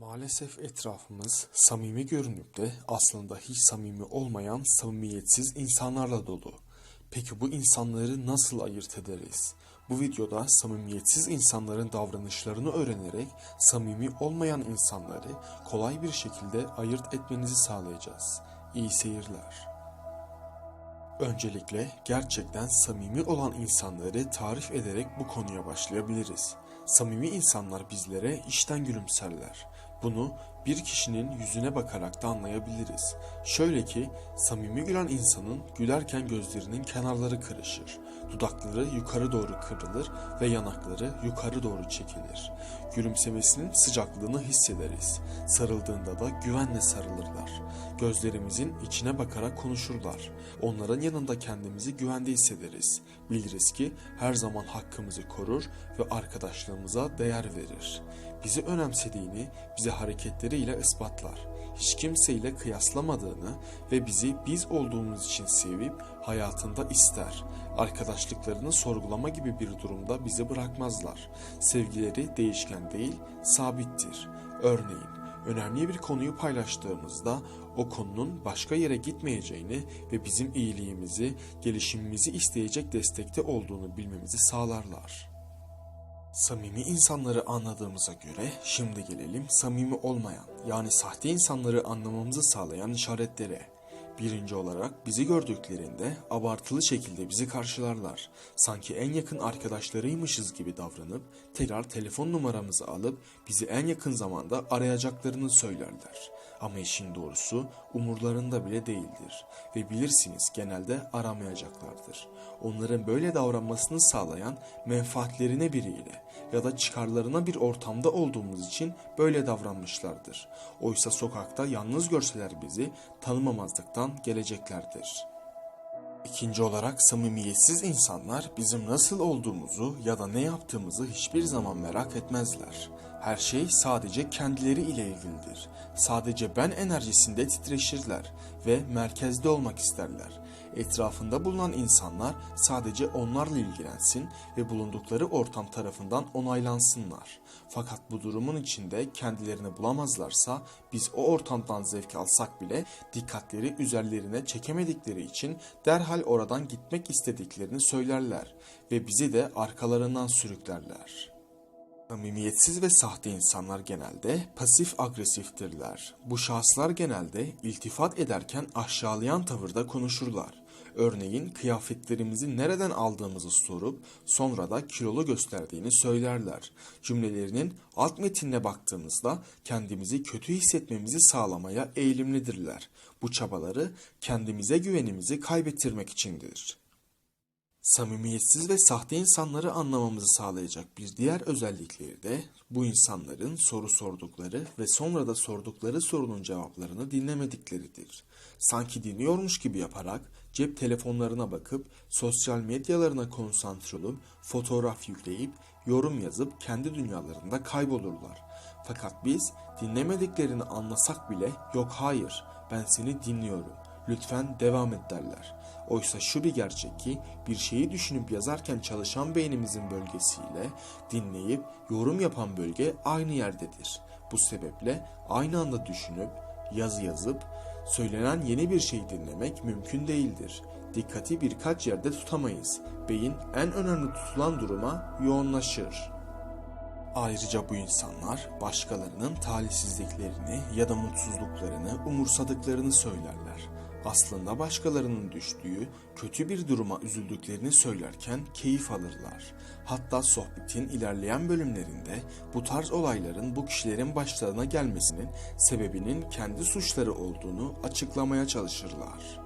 Maalesef etrafımız samimi görünüp de aslında hiç samimi olmayan samimiyetsiz insanlarla dolu. Peki bu insanları nasıl ayırt ederiz? Bu videoda samimiyetsiz insanların davranışlarını öğrenerek samimi olmayan insanları kolay bir şekilde ayırt etmenizi sağlayacağız. İyi seyirler. Öncelikle gerçekten samimi olan insanları tarif ederek bu konuya başlayabiliriz. Samimi insanlar bizlere işten gülümserler. Bunu bir kişinin yüzüne bakarak da anlayabiliriz. Şöyle ki samimi gülen insanın gülerken gözlerinin kenarları kırışır. Dudakları yukarı doğru kırılır ve yanakları yukarı doğru çekilir. Gülümsemesinin sıcaklığını hissederiz. Sarıldığında da güvenle sarılırlar. Gözlerimizin içine bakarak konuşurlar. Onların yanında kendimizi güvende hissederiz. Biliriz ki her zaman hakkımızı korur ve arkadaşlığımıza değer verir. Bizi önemsediğini bize hareketleriyle ispatlar. Hiç kimseyle kıyaslamadığını ve bizi biz olduğumuz için sevip hayatında ister. Arkadaşlıklarını sorgulama gibi bir durumda bizi bırakmazlar. Sevgileri değişken değil, sabittir. Örneğin önemli bir konuyu paylaştığımızda o konunun başka yere gitmeyeceğini ve bizim iyiliğimizi, gelişimimizi isteyecek destekte olduğunu bilmemizi sağlarlar. Samimi insanları anladığımıza göre şimdi gelelim samimi olmayan yani sahte insanları anlamamızı sağlayan işaretlere. Birinci olarak bizi gördüklerinde abartılı şekilde bizi karşılarlar. Sanki en yakın arkadaşlarıymışız gibi davranıp tekrar telefon numaramızı alıp bizi en yakın zamanda arayacaklarını söylerler. Ama işin doğrusu umurlarında bile değildir ve bilirsiniz genelde aramayacaklardır. Onların böyle davranmasını sağlayan menfaatlerine biriyle ya da çıkarlarına bir ortamda olduğumuz için böyle davranmışlardır. Oysa sokakta yalnız görseler bizi tanımamazlıktan geleceklerdir. İkinci olarak samimiyetsiz insanlar bizim nasıl olduğumuzu ya da ne yaptığımızı hiçbir zaman merak etmezler. Her şey sadece kendileri ile ilgilidir. Sadece ben enerjisinde titreşirler ve merkezde olmak isterler. Etrafında bulunan insanlar sadece onlarla ilgilensin ve bulundukları ortam tarafından onaylansınlar. Fakat bu durumun içinde kendilerini bulamazlarsa biz o ortamdan zevk alsak bile dikkatleri üzerlerine çekemedikleri için derhal oradan gitmek istediklerini söylerler ve bizi de arkalarından sürüklerler. Samimiyetsiz ve sahte insanlar genelde pasif agresiftirler. Bu şahıslar genelde iltifat ederken aşağılayan tavırda konuşurlar. Örneğin kıyafetlerimizi nereden aldığımızı sorup sonra da kilolu gösterdiğini söylerler. Cümlelerinin alt metinine baktığımızda kendimizi kötü hissetmemizi sağlamaya eğilimlidirler. Bu çabaları kendimize güvenimizi kaybettirmek içindir. Samimiyetsiz ve sahte insanları anlamamızı sağlayacak bir diğer özellikleri de bu insanların soru sordukları ve sonra da sordukları sorunun cevaplarını dinlemedikleridir. Sanki dinliyormuş gibi yaparak cep telefonlarına bakıp sosyal medyalarına konsantre olup fotoğraf yükleyip yorum yazıp kendi dünyalarında kaybolurlar. Fakat biz dinlemediklerini anlasak bile yok hayır ben seni dinliyorum lütfen devam et derler. Oysa şu bir gerçek ki bir şeyi düşünüp yazarken çalışan beynimizin bölgesiyle dinleyip yorum yapan bölge aynı yerdedir. Bu sebeple aynı anda düşünüp yazı yazıp söylenen yeni bir şey dinlemek mümkün değildir. Dikkati birkaç yerde tutamayız. Beyin en önemli tutulan duruma yoğunlaşır. Ayrıca bu insanlar başkalarının talihsizliklerini ya da mutsuzluklarını umursadıklarını söylerler. Aslında başkalarının düştüğü, kötü bir duruma üzüldüklerini söylerken keyif alırlar. Hatta sohbetin ilerleyen bölümlerinde bu tarz olayların bu kişilerin başlarına gelmesinin sebebinin kendi suçları olduğunu açıklamaya çalışırlar.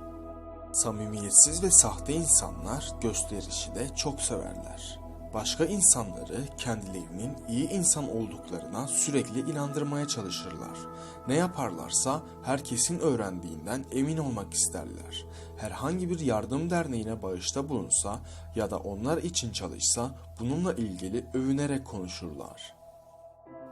Samimiyetsiz ve sahte insanlar gösterişi de çok severler başka insanları kendilerinin iyi insan olduklarına sürekli inandırmaya çalışırlar. Ne yaparlarsa herkesin öğrendiğinden emin olmak isterler. Herhangi bir yardım derneğine bağışta bulunsa ya da onlar için çalışsa bununla ilgili övünerek konuşurlar.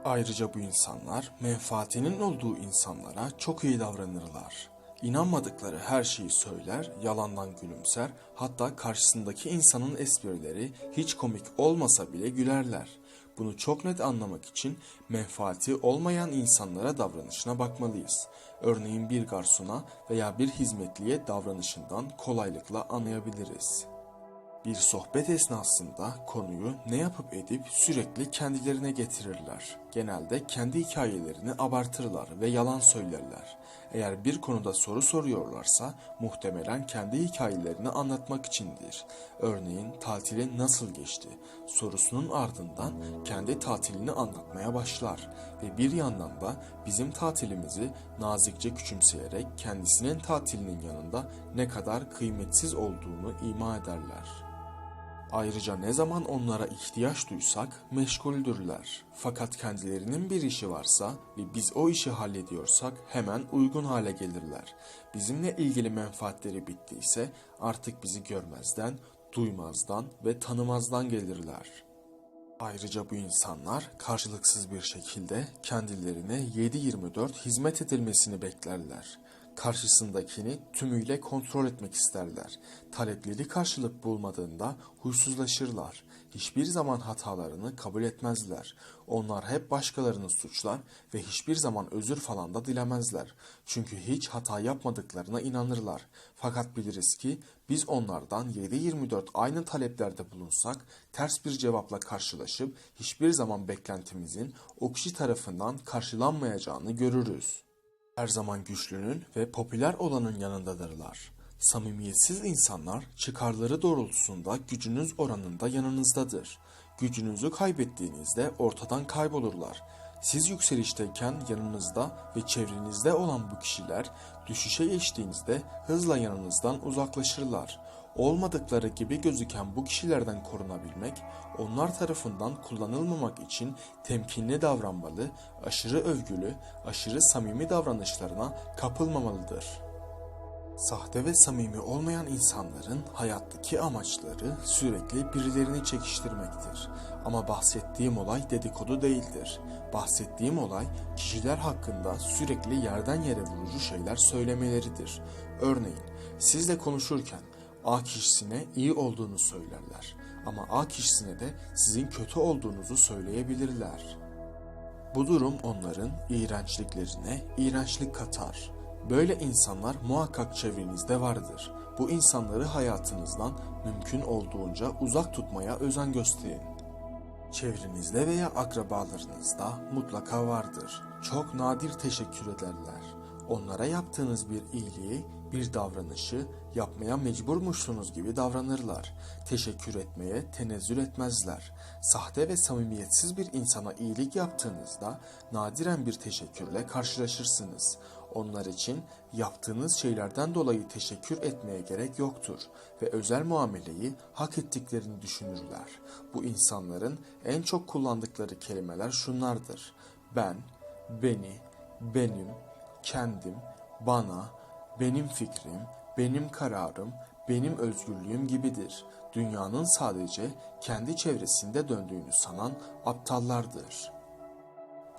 Ayrıca bu insanlar menfaatinin olduğu insanlara çok iyi davranırlar. İnanmadıkları her şeyi söyler, yalandan gülümser, hatta karşısındaki insanın esprileri hiç komik olmasa bile gülerler. Bunu çok net anlamak için menfaati olmayan insanlara davranışına bakmalıyız. Örneğin bir garsona veya bir hizmetliye davranışından kolaylıkla anlayabiliriz. Bir sohbet esnasında konuyu ne yapıp edip sürekli kendilerine getirirler. Genelde kendi hikayelerini abartırlar ve yalan söylerler. Eğer bir konuda soru soruyorlarsa muhtemelen kendi hikayelerini anlatmak içindir. Örneğin tatilin nasıl geçti sorusunun ardından kendi tatilini anlatmaya başlar ve bir yandan da bizim tatilimizi nazikçe küçümseyerek kendisinin tatilinin yanında ne kadar kıymetsiz olduğunu ima ederler. Ayrıca ne zaman onlara ihtiyaç duysak meşguldürler. Fakat kendilerinin bir işi varsa ve biz o işi hallediyorsak hemen uygun hale gelirler. Bizimle ilgili menfaatleri bittiyse artık bizi görmezden, duymazdan ve tanımazdan gelirler. Ayrıca bu insanlar karşılıksız bir şekilde kendilerine 7-24 hizmet edilmesini beklerler. Karşısındakini tümüyle kontrol etmek isterler. Talepleri karşılık bulmadığında huysuzlaşırlar. Hiçbir zaman hatalarını kabul etmezler. Onlar hep başkalarını suçlar ve hiçbir zaman özür falan da dilemezler. Çünkü hiç hata yapmadıklarına inanırlar. Fakat biliriz ki biz onlardan 7-24 aynı taleplerde bulunsak ters bir cevapla karşılaşıp hiçbir zaman beklentimizin o kişi tarafından karşılanmayacağını görürüz. Her zaman güçlünün ve popüler olanın yanındadırlar. Samimiyetsiz insanlar çıkarları doğrultusunda gücünüz oranında yanınızdadır. Gücünüzü kaybettiğinizde ortadan kaybolurlar. Siz yükselişteyken yanınızda ve çevrenizde olan bu kişiler düşüşe geçtiğinizde hızla yanınızdan uzaklaşırlar. Olmadıkları gibi gözüken bu kişilerden korunabilmek, onlar tarafından kullanılmamak için temkinli davranmalı, aşırı övgülü, aşırı samimi davranışlarına kapılmamalıdır. Sahte ve samimi olmayan insanların hayattaki amaçları sürekli birilerini çekiştirmektir. Ama bahsettiğim olay dedikodu değildir. Bahsettiğim olay kişiler hakkında sürekli yerden yere vurucu şeyler söylemeleridir. Örneğin sizle konuşurken A kişisine iyi olduğunu söylerler ama A kişisine de sizin kötü olduğunuzu söyleyebilirler. Bu durum onların iğrençliklerine iğrençlik katar. Böyle insanlar muhakkak çevrenizde vardır. Bu insanları hayatınızdan mümkün olduğunca uzak tutmaya özen gösterin. Çevrenizde veya akrabalarınızda mutlaka vardır. Çok nadir teşekkür ederler. Onlara yaptığınız bir iyiliği, bir davranışı yapmaya mecburmuşsunuz gibi davranırlar. Teşekkür etmeye tenezzül etmezler. Sahte ve samimiyetsiz bir insana iyilik yaptığınızda nadiren bir teşekkürle karşılaşırsınız. Onlar için yaptığınız şeylerden dolayı teşekkür etmeye gerek yoktur ve özel muameleyi hak ettiklerini düşünürler. Bu insanların en çok kullandıkları kelimeler şunlardır. Ben, beni, benim, kendim, bana, benim fikrim, benim kararım, benim özgürlüğüm gibidir. Dünyanın sadece kendi çevresinde döndüğünü sanan aptallardır.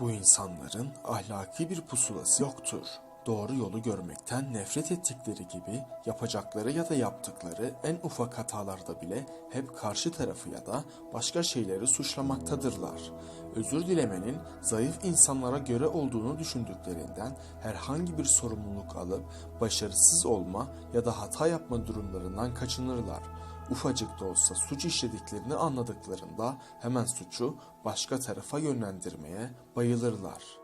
Bu insanların ahlaki bir pusulası yoktur. Doğru yolu görmekten nefret ettikleri gibi yapacakları ya da yaptıkları en ufak hatalarda bile hep karşı tarafı ya da başka şeyleri suçlamaktadırlar. Özür dilemenin zayıf insanlara göre olduğunu düşündüklerinden herhangi bir sorumluluk alıp başarısız olma ya da hata yapma durumlarından kaçınırlar ufacık da olsa suç işlediklerini anladıklarında hemen suçu başka tarafa yönlendirmeye bayılırlar.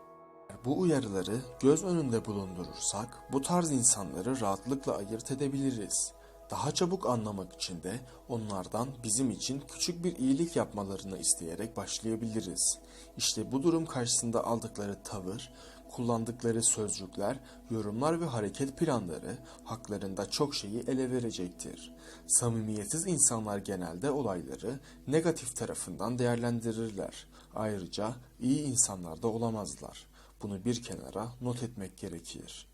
Bu uyarıları göz önünde bulundurursak bu tarz insanları rahatlıkla ayırt edebiliriz. Daha çabuk anlamak için de onlardan bizim için küçük bir iyilik yapmalarını isteyerek başlayabiliriz. İşte bu durum karşısında aldıkları tavır, kullandıkları sözcükler, yorumlar ve hareket planları haklarında çok şeyi ele verecektir. Samimiyetsiz insanlar genelde olayları negatif tarafından değerlendirirler. Ayrıca iyi insanlar da olamazlar. Bunu bir kenara not etmek gerekir.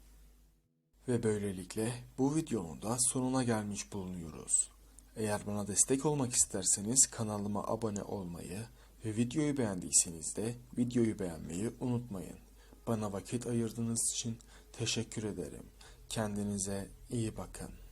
Ve böylelikle bu videonun da sonuna gelmiş bulunuyoruz. Eğer bana destek olmak isterseniz kanalıma abone olmayı ve videoyu beğendiyseniz de videoyu beğenmeyi unutmayın. Bana vakit ayırdığınız için teşekkür ederim. Kendinize iyi bakın.